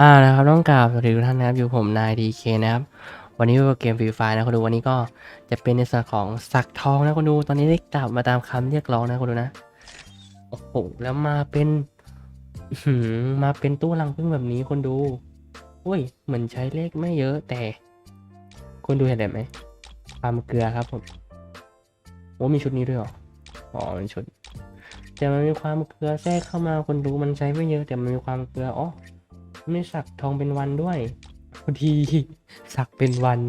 อ่านะครับต้องกราบสวัสดีทุกท่านนะครับ อยู่ผมนายดีเคนะครับ วันนี้เป็นเกมฟรีไฟนะคุณดูวันนี้ก็จะเป็นในส่วนของสักทองนะคุณดูตอนนี้ได้กลับมาตามคำเรียกร้องนะคุณดูนะโอ้โหแล้วมาเป็นหืมาเป็นตู้รังพึ่งแบบนี้คนดูอุ้ยเหมือนใช้เลขไม่เยอะแต่คุณดูเห็นไหมความเกลือครับผมโอ้มีชุดนี้ด้วยหรออ๋อเป็นชุด แต่มันมีความเกลือแทรกเข้ามาคนดูมันใช้ไม่เยอะแต่มันมีความเกลืออ๋อ ไม่สักทองเป็นวันด้วยพอดีสักเป็นวัน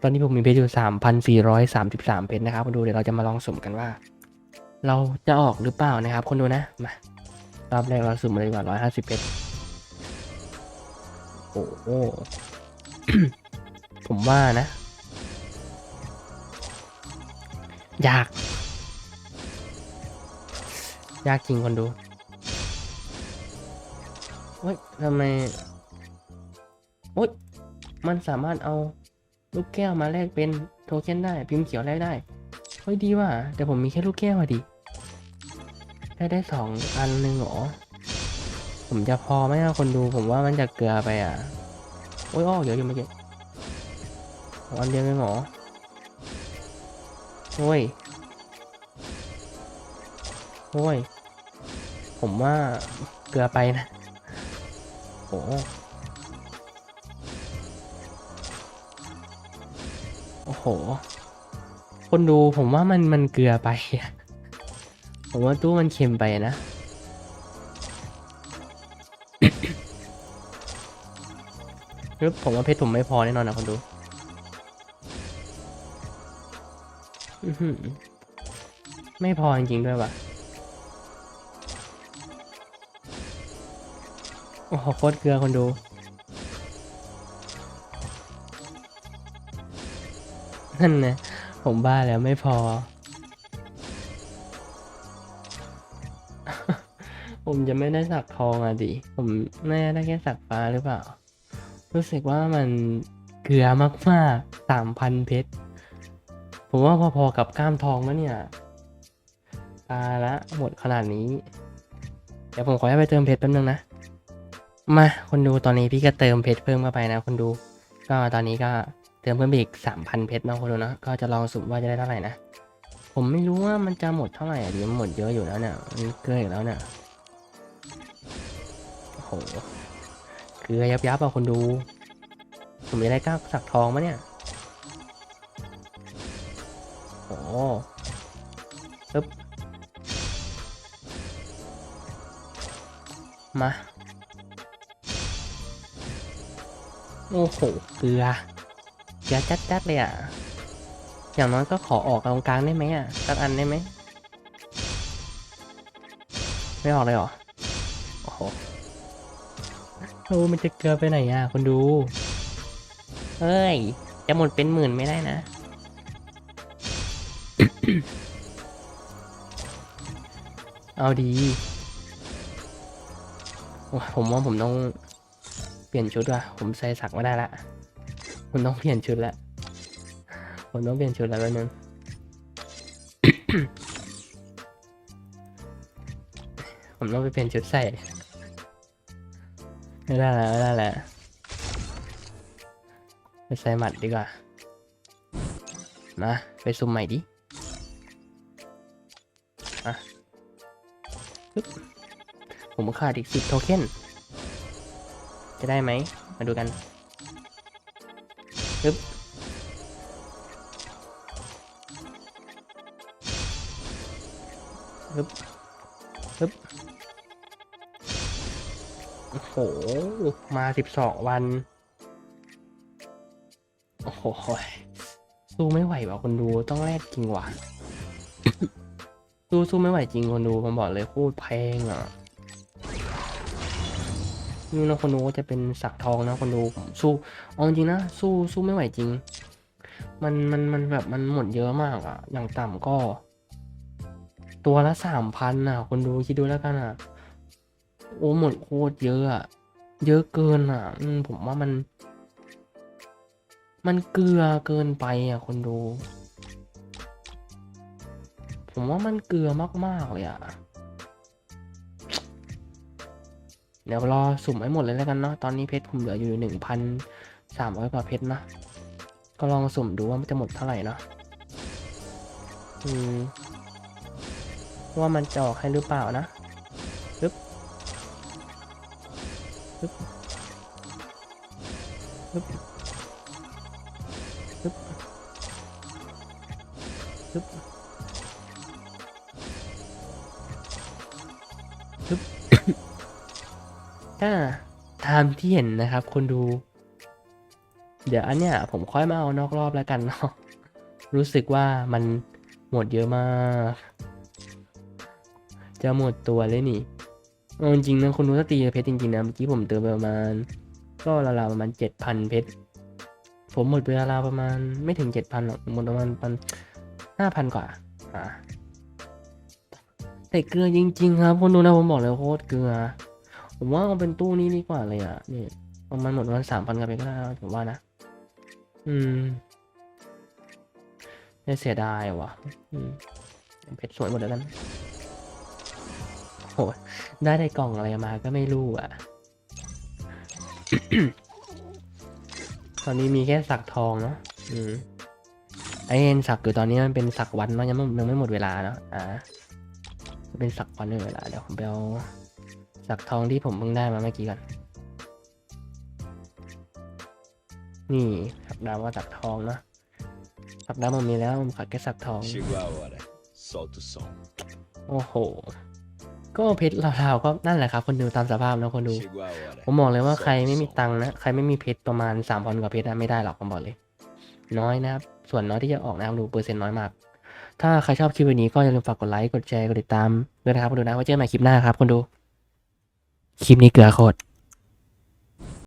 ตอนนี้ผมมีเพชรอยู่สามพันสี่ร้อยสามสิบสามเพชรนะครับมาดูเดี๋ยวเราจะมาลองสุ่มกันว่า เราจะออกหรือเปล่านะครับ คนดูนะมารอบแรกเราสุ่มมาเลยกว่าร้อยห้าสิบเพชรโอ้โหผมว่านะยาก ยากจริงคนดู เฮ้ยทำไมโอ๊ยมันสามารถเอาลูกแก้วมาแลกเป็นโทเค็นได้ พิมพ์เขียวแลกได้ เฮ้ยดีว่ะ แต่ผมมีแค่ลูกแก้วอะดิ ได้ได้สองอันหนึ่งเหรอ ผมจะพอไหมอะคนดู ผมว่ามันจะเกลือไปอะ โอ้ยอ้อเดี๋ยวอยู่เมื่อกี้อ๋ออันเดียวเองเหรอโอ้ยโอ้ย ผมว่าเกลือไปนะ โอ้โหโอ้โห คนดูผมว่ามันมันเกลือไป ผมว่าตู้มันเค็มไปนะ รึผมว่าเพชรผมไม่พอแน่นอนนะคนดูไม่พอจริงๆด้วยว่ะ โอ้โหโคตรเกลือคนดูนั่นนะผมบ้าแล้วไม่พอ ผมจะไม่ได้สักทองอะดิผมน่าจะได้แค่สักฟ้าหรือเปล่า รู้สึกว่ามันเกลือมากๆสามพันเพชร ผมว่าพอๆกับกล้ามทองแล้วเนี่ยตาละหมดขนาดนี้ เดี๋ยวผมขอให้ไปเติมเพชรแป๊บนึงนะ มาคนดูตอนนี้พี่ก็เติมเพชรเพิ่มเข้าไปนะคนดู ก็ตอนนี้ก็เติมเพิ่มอีกสามพันเพชรนะคนดูเนาะก็จะลองสุ่มว่าจะได้เท่าไหร่นะผมไม่รู้ว่ามันจะหมดเท่าไหร่อะดิมันหมดเยอะอยู่แล้วเนี่ยมันเกลืออีกแล้วเนี่ยโอ้โหเกลือยับยับอะคนดู ผมจะได้ก้าวสักทองมะเนี่ยโอ้ปึ๊บมา โอ้โหเกลือเกลือจัดๆเลยอะ อย่างน้อยก็ขอออกตรงกลางได้ไหมอะสักอันได้ไหม ไม่ออกเลยเหรอ โอ้โหโอ้มันจะเกลือไปไหนอะคนดู เฮ้ย จะหมดเป็นหมื่นไม่ได้นะเอาดี ผมว่าผมต้อง ลี่ยนชุดว่ะผมใส่สักไม่ได้ละผมต้องเปลี่ยนชุดละผมต้องเปลี่ยนชุดแล้วนึงผมต้องไปเปลี่ยนชุดใส่ไม่ได้แล้วไม่ได้แล้วไปใส่หมัดดีกว่ามาไปซุ่มใหม่ดิมาผมขาดอีกสิบโทเค็น จะได้ไหม มาดูกันปึ๊บปึ๊บปึ๊บโอ้โห มาสิบสองวัน โอ้โหสู้ไม่ไหวว่ะคนดูต้องแลกจริงว่ะสู้สู้ไม่ไหวจริงคนดูผมบอกเลยโคตรแพงอะ นี่นะคนดูก็จะเป็นสักทองนะคนดูสู้เอาจริงนะสู้สู้ไม่ไหวจริง มันมันมันแบบมันหมดเยอะมากอะอย่างต่ำก็ ตัวละสามพันอะคนดูคิดดูแล้วกันอะโอ้หมดโคตรเยอะอะเยอะเกินอะ อืมผมว่ามัน มันเกลือเกินไปอะ คนดู ผมว่ามันเกลือมากๆเลยอะ เดี๋ยวรอสุ่มให้หมดเลยแล้วกันเนาะตอนนี้เพชรผมเหลืออยู่หนึ่งพันสามร้อยกว่าเพชรนะก็ลองสุ่มดูว่ามันจะหมดเท่าไหร่เนาะอืมว่ามันจะออกให้หรือเปล่านะปึ๊บปึ๊บปึ๊บปึ๊บปึ๊บปึ๊บ ถ้าตามที่เห็นนะครับคนดู เดี๋ยวอันเนี้ยผมค่อยมาเอานอกรอบแล้วกันเนาะรู้สึกว่ามันหมดเยอะมาก จะหมดตัวเลยนี่เอาจริงๆนะคนดูถ้าตีเพชรจริงๆนะเมื่อกี้ผมเติมไปประมาณ ก็ราวๆประมาณเจ็ดพันเพชรผมหมดไปราวๆประมาณไม่ถึงเจ็ดพันหรอกหมดประมาณพันห้าพันกว่าอ่าแต่เกลือจริง ๆ ครับคนดูนะผมบอกเลยโคตรเกลือ ผมว่าเอาเป็นตู้นี้ดีกว่าเลยอะนี่ประมาณหมดประมาณสามพันกับเพชรก็ได้ผมว่านะ อืมไม่เสียดายว่ะอืมเพชรสวยหมดแล้วกันโหได้ในกล่องอะไรมาก็ไม่รู้อะ ตอนนี้มีแค่สักทองเนาะอืมไอเอ็นสักอยู่ตอนนี้มันเป็นสักวันเนาะยังไม่ยังไม่หมดเวลาเนาะอ่าเป็นสักวันไม่หมดเวลาเดี๋ยวผมไปเอา สักทองที่ผมเพิ่งได้มาเมื่อกี้ก่อน นี่สักดาวว่าสักทองเนาะสักดาวผมมีแล้วผมขาดแค่สักทอง Chegou a hora. Solta o som. โอ้โห ก็เพชรราวๆก็นั่นแหละครับ คนดูตามสภาพนะคนดู Chegou a hora. ผมบอกเลยว่าใครไม่มีตังค์นะ ใครไม่มีเพชรประมาณสามพันกว่าเพชรนะไม่ได้หรอกผมบอกเลย น้อยนะครับ ส่วนน้อยที่จะออกนะครับดูเปอร์เซ็นต์น้อยมากถ้าใครชอบคลิปวันนี้ก็อย่าลืมฝากกดไลค์ กดแชร์ กดติดตามด้วยนะครับคนดูนะไว้เจอกันใหม่คลิปหน้าครับคนดู คลิปนี้เกลือโคตร